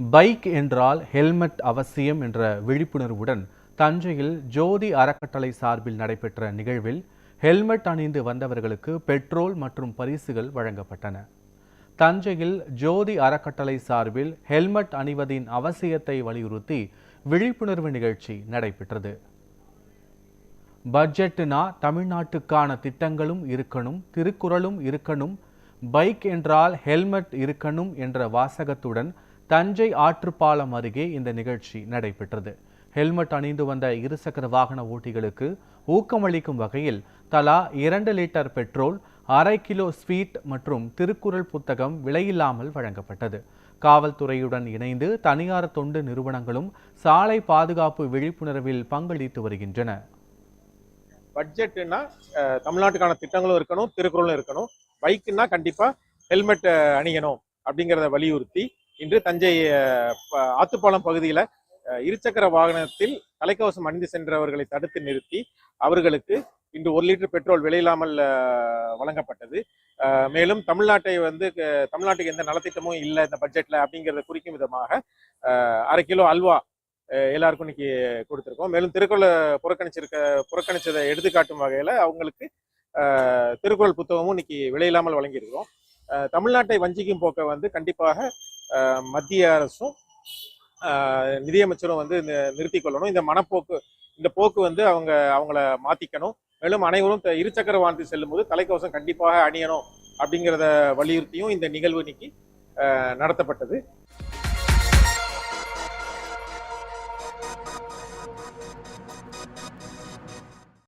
Bike என்றால் helmet அவசியம் என்ற விழிப்புணர்வுடன் தஞ்சையில் ஜோதி அறக்கட்டளை சார்பில் நடைபெற்ற நிகழ்வில் ஹெல்மெட் அணிந்து வந்தவர்களுக்கு பெட்ரோல் மற்றும் பரிசுகள் வழங்கப்பட்டன. தஞ்சையில் ஜோதி அறக்கட்டளை சார்பில் ஹெல்மெட் அணிவதின் அவசியத்தை வலியுறுத்தி விழிப்புணர்வு நிகழ்ச்சி நடைபெற்றது. பட்ஜெட்டுனா தமிழ்நாட்டுக்கான திட்டங்களும் இருக்கணும் திருக்குறளும் இருக்கணும் பைக் என்றால் ஹெல்மெட் இருக்கணும் என்ற வாசகத்துடன் தஞ்சை ஆற்றுப்பாலம் அருகே இந்த நிகழ்ச்சி நடைபெற்றது. ஹெல்மெட் அணிந்து வந்த இருசக்கர வாகன ஓட்டிகளுக்கு ஊக்கமளிக்கும் வகையில் தலா இரண்டு லிட்டர் பெட்ரோல் அரை கிலோ ஸ்வீட் மற்றும் திருக்குறள் புத்தகம் விலையில்லாமல் வழங்கப்பட்டது. காவல்துறையுடன் இணைந்து தனியார் தொண்டு நிறுவனங்களும் சாலை பாதுகாப்பு விழிப்புணர்வில் பங்களித்து வருகின்றன. பட்ஜெட்னா தமிழ்நாட்டுக்கான திட்டங்களும் இருக்கணும் திருக்குறளும் இருக்கணும். பைக்குன்னா கண்டிப்பா ஹெல்மெட் அணியணும் அப்படிங்கிறத வலியுறுத்தி இன்று தஞ்சை ஆத்துப்பாலம் பகுதியில் இருசக்கர வாகனத்தில் தலைக்கவசம் அணிந்து சென்றவர்களை தடுத்து நிறுத்தி அவர்களுக்கு இன்று ஒரு லிட்டர் பெட்ரோல் விலையில்லாமல் வழங்கப்பட்டது. மேலும் தமிழ்நாட்டை வந்து தமிழ்நாட்டுக்கு எந்த நலத்திட்டமும் இல்லை இந்த பட்ஜெட்டில் அப்படிங்கிறத குறிக்கும் விதமாக அரை கிலோ அல்வா எல்லாருக்கும் இன்னைக்கு கொடுத்துருக்கோம். மேலும் திருக்குறளை புறக்கணிச்சிருக்க புறக்கணிச்சதை எடுத்துக்காட்டும் வகையில் அவங்களுக்கு திருக்குறள் புத்தகமும் இன்னைக்கு விலையில்லாமல் வழங்கியிருக்கிறோம். தமிழ்நாட்டை வஞ்சிக்கும் போக்கை வந்து கண்டிப்பாக மத்திய அரசும் நிதியமைச்சரும் வந்து நி- கொள்ளணும். இந்த மனப்போக்கு இந்த போக்கு வந்து அவங்க அவங்கள மாற்றிக்கணும் மேலும் அனைவரும் த- இருசக்கர வாகனத்தில் செல்லும்போது தலைக்கவசம் கண்டிப்பாக அணியணும் அப்படிங்கிறத வலியுறுத்தியும் இந்த நிகழ்வு இன்னைக்கு நடத்தப்பட்டது.